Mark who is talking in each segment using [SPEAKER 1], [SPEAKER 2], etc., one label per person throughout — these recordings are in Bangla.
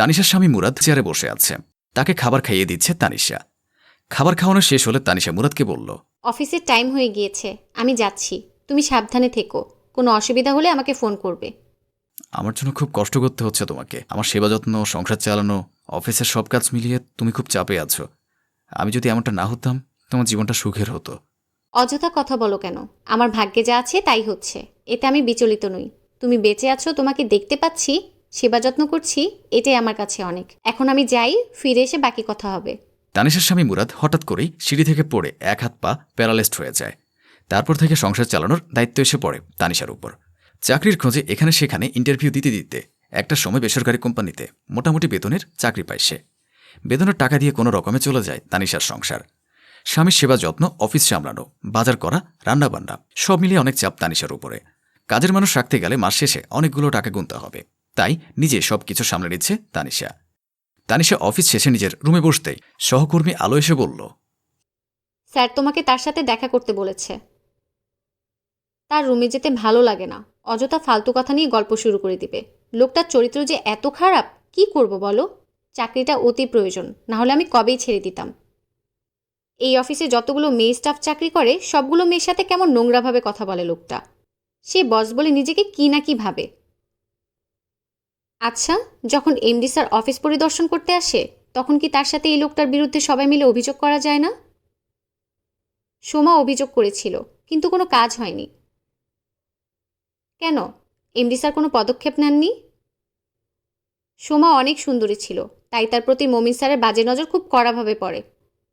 [SPEAKER 1] তানিশার স্বামী মুরাদ চেয়ারে বসে আছে। তাকে খাবার খাইয়ে দিচ্ছে তানিশা। খাবার খাওয়ানো শেষ হলে তানিশা মুরাদকে বলল
[SPEAKER 2] অফিসের টাইম হয়ে গিয়েছে আমি যাচ্ছি। তুমি সাবধানে থেকো। কোনো অসুবিধা হলে আমাকে ফোন করবে।
[SPEAKER 1] আমার জন্য খুব কষ্ট করতে হচ্ছে তোমাকে। আমার সেবা যত্ন সংসার চালানো অফিসের সব কাজ মিলিয়ে তুমি খুব চাপে আছো। আমি যদি এমনটা না হতাম তোমার জীবনটা সুখের হতো।
[SPEAKER 2] অযথা কথা বলো কেন? আমার ভাগ্যে যা আছে তাই হচ্ছে। এতে আমি বিচলিত নই। তুমি বেঁচে আছো তোমাকে দেখতে পাচ্ছি। সেবা যত্ন করছি, এটাই আমার কাছে অনেক। এখন আমি যাই, ফিরে এসে বাকি কথা হবে।
[SPEAKER 1] তানিশার স্বামী মুরাদ হঠাৎ করেই সিঁড়ি থেকে পড়ে এক হাত পা প্যারালাইজড হয়ে যায়। তারপর থেকে সংসার চালানোর দায়িত্ব এসে পড়ে তানিশার উপর। চাকরির খোঁজে এখানে সেখানে ইন্টারভিউ দিতে দিতে একটা সময় বেসরকারি কোম্পানিতে মোটামুটি বেতনের চাকরি পায় সে। বেতনের টাকা দিয়ে কোনো রকমে চলে যায় তানিশার সংসার। স্বামীর সেবা যত্ন, অফিস সামলানো, বাজার করা, রান্নাবান্না, সব মিলিয়ে অনেক চাপ তানিশার উপরে। কাজের মানুষ রাখতে গেলে মাস শেষে অনেকগুলো টাকা গুনতে হবে। তাই নিজে সব কিছু সামলে নিচ্ছে তানিশা তানিশা অফিস শেষে নিজের রুমে বসতেই সহকর্মী আলো এসে বলল,
[SPEAKER 2] স্যার, তোমাকে তার সাথে দেখা করতে বলেছে। তার রুমে যেতে ভালো লাগে না। অযথা ফালতু কথা নিয়ে গল্প শুরু করে দিবে। লোকটার চরিত্র যে এত খারাপ, কি করব বলো? চাকরিটা অতি প্রয়োজন, না হলে আমি কবেই ছেড়ে দিতাম। এই অফিসে যতগুলো মেয়ে স্টাফ চাকরি করে, সবগুলো মেয়ের সাথে কেমন নোংরাভাবে কথা বলে লোকটা। সে বস বলে নিজেকে কি না কি ভাবে। আচ্ছা যখন এমডি স্যার অফিস পরিদর্শন করতে আসে, তখন কি তার সাথে এই লোকটার বিরুদ্ধে সবাই মিলে অভিযোগ করা যায় না? সোমা অভিযোগ করেছিল, কিন্তু কোনো কাজ হয়নি। কেন? এমডি স্যার কোনো পদক্ষেপ নেননি? সোমা অনেক সুন্দরী ছিল, তাই তার প্রতি মমিন স্যারের বাজে নজর খুব কড়াভাবে পড়ে।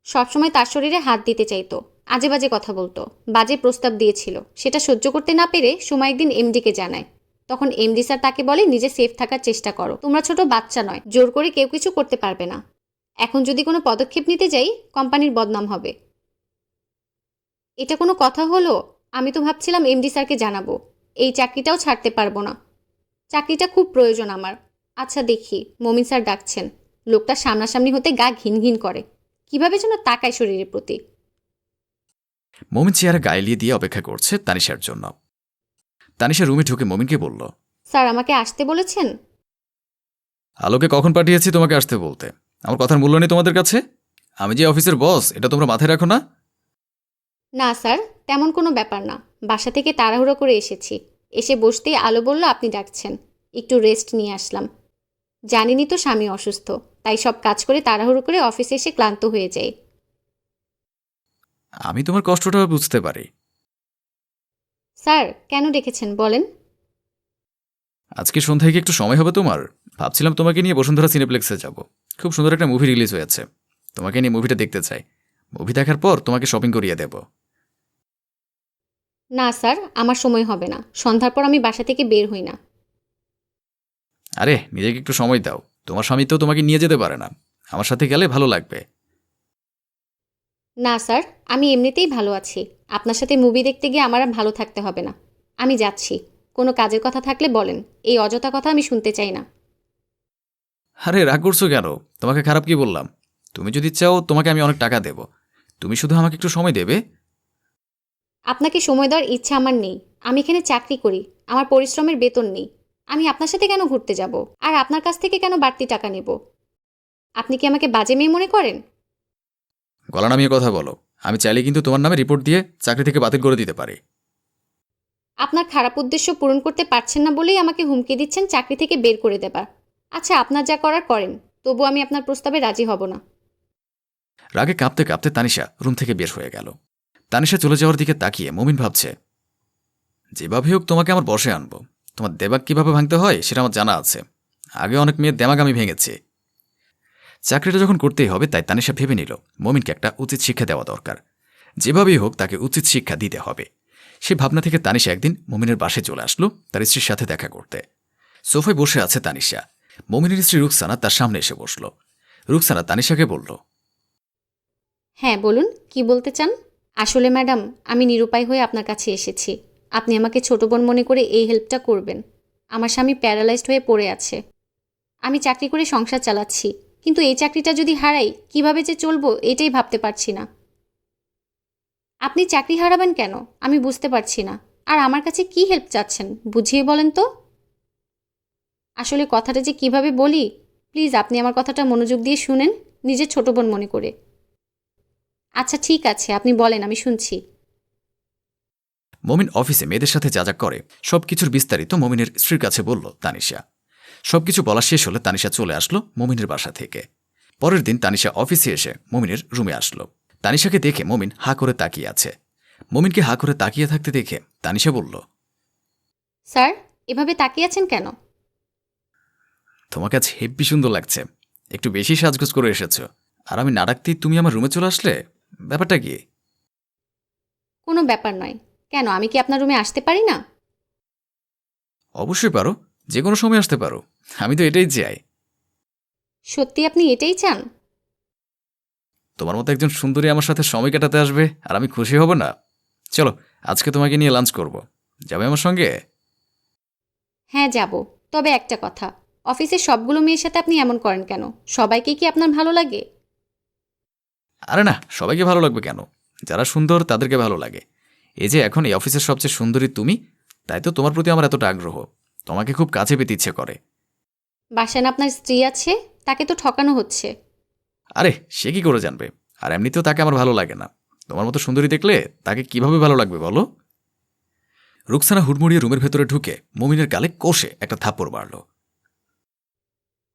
[SPEAKER 2] সবসময় তার শরীরে হাত দিতে চাইতো আজে বাজে কথা বলতো, বাজে প্রস্তাব দিয়েছিল, সেটা সহ্য করতে না পেরে সোমা একদিন এমডিকে জানায়। তখন এমডি স্যার তাকে বলে, নিজে সেফ থাকার চেষ্টা করো। তোমরা ছোট বাচ্চা নয়, জোর করে কেউ কিছু করতে পারবে না। এখন যদি কোনো পদক্ষেপ নিতে যাই, কোম্পানির বদনাম হবে। এটা কোনো কথা হলো? আমি তো ভাবছিলাম এমডি স্যারকে জানাব। এই চাকরিটাও ছাড়তে পারব না। চাকরিটা খুব প্রয়োজন আমার। আচ্ছা দেখি, মমিন স্যার ডাকছেন। লোকটা সামনাসামনি হতে গা ঘিন ঘিন করে। কীভাবে যেন তাকায় শরীরের প্রতি।
[SPEAKER 1] মমিন চেয়ারে গায়ে দিয়ে অপেক্ষা করছে তানিশার জন্য। তানিশা রুমে ঢুকে মমিনকে বলল
[SPEAKER 2] স্যার আমাকে আসতে বলেছেন?
[SPEAKER 1] আলোকে কখন পাঠিয়েছি তোমাকে আসতে বলতে? আমার কথার মূল্য নেই তোমাদের কাছে? আমি যে অফিসের বস এটা তোমরা মাথায় রাখো না?
[SPEAKER 2] না স্যার তেমন কোনো ব্যাপার না। বাসা থেকে তাড়াহুড়ো করে এসেছি। এসে বসতেই আলো বলল আপনি ডাকছেন। একটু রেস্ট নিয়ে আসলাম। জানিনি তো স্বামী অসুস্থ তাই সব কাজ করে তাড়াহুড়ো করে অফিসে এসে ক্লান্ত হয়ে যাই।
[SPEAKER 1] আমি তোমার কষ্টটা বুঝতে পারি।
[SPEAKER 2] স্যার কেন ডেকেছেন? বলেন।
[SPEAKER 1] আজকে সন্ধ্যায় কি একটু সময় হবে তোমার? ভাবছিলাম তোমাকে নিয়ে বসুন্ধরা সিনেপ্লেক্সে যাব। খুব সুন্দর একটা মুভি রিলিজ হয়েছে। তোমাকে নিয়ে মুভিটা দেখতে চাই। মুভি দেখার পর তোমাকে শপিং করিয়ে দেব।
[SPEAKER 2] না স্যার আমার সময় হবে না। সন্ধ্যার পর আমি বাসা থেকে বের হই না।
[SPEAKER 1] আরে নিজেকে একটু সময় দাও। তোমার স্বামী তো তোমাকে নিয়ে যেতে পারে না। আমার সাথে গেলে ভালো লাগবে।
[SPEAKER 2] না স্যার আমি এমনিতেই ভালো আছি। আপনার সাথে মুভি দেখতে গিয়ে আমার আর ভালো থাকতে হবে না। আমি যাচ্ছি। কোনো কাজের কথা থাকলে বলেন। এই অযথা কথা আমি শুনতে চাই না।
[SPEAKER 1] আরে রাগ করছ কেন? তোমাকে খারাপ কি বললাম? তুমি যদি চাও তোমাকে আমি অনেক টাকা দেব। তুমি শুধু আমাকে একটু সময় দেবে?
[SPEAKER 2] আপনাকে সময় দেওয়ার ইচ্ছা আমার নেই। আমি এখানে চাকরি করি। আমার পরিশ্রমের বেতন নেই। আমি আপনার সাথে কেন ঘুরতে যাব? আর আপনার কাছ থেকে কেন বাড়তি টাকা নেব? আপনি কি আমাকে বাজে মেয়ে মনে করেন?
[SPEAKER 1] গলা নামিয়ে কথা বলো। আমি চাইলে কিন্তু তোমার নামে রিপোর্ট দিয়ে চাকরি থেকে বাতিল করে দিতে পারি।
[SPEAKER 2] আপনার খারাপ উদ্দেশ্য পূরণ করতে পারছেন না বলেই আমাকে হুমকি দিচ্ছেন চাকরি থেকে বের করে দেবার। আচ্ছা আপনার যা করার করেন তবু আমি আপনার প্রস্তাবে রাজি হব না।
[SPEAKER 1] রাগে কাঁপতে কাঁপতে তানিশা রুম থেকে বের হয়ে গেল। তানিশা চলে যাওয়ার দিকে তাকিয়ে মমিন ভাবছে যেভাবে হোক তোমাকে আমার বসে আনব। তোমার দেবাক কীভাবে ভাঙতে হয় সেটা আমার জানা আছে। আগে অনেক মেয়ের দেমাগ আমি ভেঙেছি। চাকরিটা যখন করতেই হবে তাই তানিশা ভেবে নিল, মমিনকে একটা উচিত শিক্ষা দেওয়া দরকার। যেভাবেই হোক, তাকে উচিত শিক্ষা দিতে হবে। সে ভাবনা থেকে তানিশা একদিন মমিনের বাসে চলে আসলো, তার স্ত্রীর সাথে দেখা করতে। সোফায় বসে আছে তানিশা। মমিনের স্ত্রী রুকসানা তার সামনে এসে বসল। রুকসানা তানিশাকে বলল
[SPEAKER 2] হ্যাঁ বলুন, কি বলতে চান? আসলে ম্যাডাম, আমি নিরুপায় হয়ে আপনার কাছে এসেছি। আপনি আমাকে ছোট বোন মনে করে এই হেল্পটা করবেন। আমার স্বামী প্যারালাইজড হয়ে পড়ে আছে। আমি চাকরি করে সংসার চালাচ্ছি। কিন্তু এই চাকরিটা যদি হারাই, কীভাবে যে চলবো এটাই ভাবতে পারছি না। আপনি চাকরি হারাবেন কেন? আমি বুঝতে পারছি না। আর আমার কাছে কি হেল্প চাচ্ছেন, বুঝিয়ে বলেন তো। আসলে কথাটা যে কীভাবে বলি প্লিজ আপনি আমার কথাটা মনোযোগ দিয়ে শুনেন নিজের ছোট বোন মনে করে। আচ্ছা ঠিক আছে, আপনি বলেন, আমি শুনছি।
[SPEAKER 1] মমিন অফিসে মেয়েদের সাথে যা যা করে, সবকিছুর বিস্তারিত মমিনের স্ত্রীর কাছে বলল তানিশা সবকিছু বলা শেষ হলে তানিশা চলে আসলো মমিনের বাসা থেকে। পরের দিন তানিশা অফিসে এসে মমিনের রুমে আসলো। তানিশাকে দেখে মমিন হা করে তাকিয়ে আছে। মমিনকে হা করে তাকিয়ে থাকতে দেখে তানিশা বলল
[SPEAKER 2] স্যার এভাবে তাকিয়ে আছেন কেন?
[SPEAKER 1] তোমাকে আজ হেব্বি সুন্দর লাগছে। একটু বেশি সাজগোজ করে এসেছ। আর আমি না ডাকতেই তুমি আমার রুমে চলে আসলে? ব্যাপারটা কি?
[SPEAKER 2] কোনো ব্যাপার নয়। কেন আমি কি আপনার রুমে আসতে পারি না?
[SPEAKER 1] অবশ্যই পারো। যে কোনো সময় আসতে পারো। আমি তো এটাই চাই।
[SPEAKER 2] সত্যি আপনি এটাই চান?
[SPEAKER 1] তোমার মতো একজন সুন্দরী আমার সাথে সময় কাটাতে আসবে আর আমি খুশি হব না। চলো আজকে তোমাকে নিয়ে লাঞ্চ করব। যাবে আমার সঙ্গে?
[SPEAKER 2] হ্যাঁ যাব। তবে একটা কথা অফিসের সবগুলো মেয়ের সাথে আপনি এমন করেন কেন? সবাইকে কি আপনার ভালো লাগে?
[SPEAKER 1] আরে না সবাইকে ভালো লাগবে কেন? যারা সুন্দর তাদেরকে ভালো লাগে। এই যে এখন এই অফিসের সবচেয়ে সুন্দরী তুমি তাই তো তোমার প্রতি আমার এতটা আগ্রহ। তোমাকে খুব কাছে পেতে ইচ্ছে করে।
[SPEAKER 2] বাসায় না আপনার স্ত্রী আছে? তাকে তো ঠকানো হচ্ছে।
[SPEAKER 1] আরে সে কি করে জানবে? আর এমনিতেও তাকে আমার ভালো লাগে না। তোমার মতো সুন্দরী দেখলে তাকে কীভাবে ভালো লাগবে বলো? রুকসানা হুড়মুড়িয়ে রুমের ভেতরে ঢুকে মমিনের গালে কষে একটা থাপ্পড় মারল।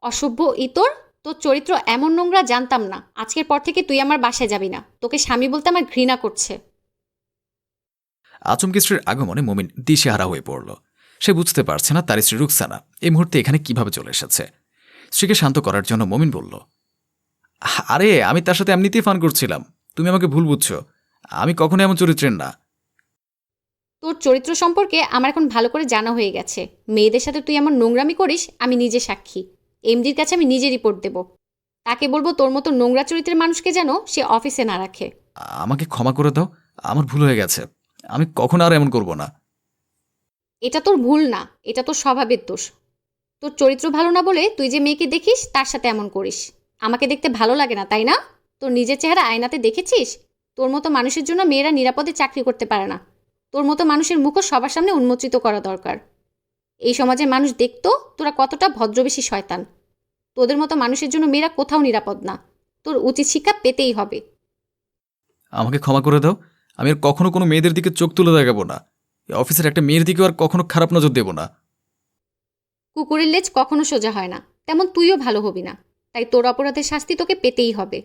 [SPEAKER 2] অসভ্য ইতর তোর চরিত্র এমন নোংরা জানতাম না। আজকের পর থেকে তুই আমার বাসায় যাবি না। তোকে স্বামী বলতে আমার ঘৃণা করছে।
[SPEAKER 1] আচমকি স্ত্রীর আগমনে মমিন দিশেহারা হয়ে পড়ল। সে বুঝতে পারছে না তার স্ত্রী রুকসানা। এই মুহূর্তে এখানে কীভাবে চলে এসেছে? স্ত্রীকে শান্ত করার জন্য মমিন বলল আরে আমি তার সাথে এমনিতেই ফান করছিলাম। তুমি আমাকে ভুল বুঝছ। আমি কখনো এমন চরিত্রের না।
[SPEAKER 2] তোর চরিত্র সম্পর্কে আমার এখন ভালো করে জানা হয়ে গেছে। মেয়েদের সাথে তুই এমন নোংরামি করিস আমি নিজে সাক্ষী। এমডির কাছে আমি নিজে রিপোর্ট দেব। তাকে বলব তোর মতো নোংরা চরিত্রের মানুষকে যেন সে অফিসে না রাখে।
[SPEAKER 1] আমাকে ক্ষমা করে দাও আমার ভুল হয়ে গেছে। আমি কখনো আর এমন করব না।
[SPEAKER 2] এটা তোর ভুল না, এটা তোর স্বভাবের দোষ। তোর চরিত্র ভালো না বলে তুই যে মেয়েকে দেখিস, তার সাথে এমন করিস। আমাকে দেখতে ভালো লাগে না, তাই না? তোর নিজের চেহারা আয়নাতে দেখেছিস? তোর মতো মানুষের জন্য মেয়েরা নিরাপদে চাকরি করতে পারে না। তোর মতো মানুষের মুখও সবার সামনে উন্মোচিত করা দরকার। এই সমাজে মানুষ দেখতো তোরা কতটা ভদ্রবেশী শয়তান। তোদের মতো মানুষের জন্য মেয়েরা কোথাও নিরাপদ না। তোর উচিত শিক্ষা পেতেই হবে।
[SPEAKER 1] আমাকে ক্ষমা করে দাও। আমি আর কখনো কোনো মেয়েদের দিকে চোখ তুলে দেখাবো না। অফিসের একটা মেয়ের দিকেও আর কখনো খারাপ নজর দেব না।
[SPEAKER 2] কুকুরের লেজ কখনো সোজা হয় না। তেমন তুইও ভালো হবি না। তাই তোর অপরাধের শাস্তি তোকে পেতেই হবে।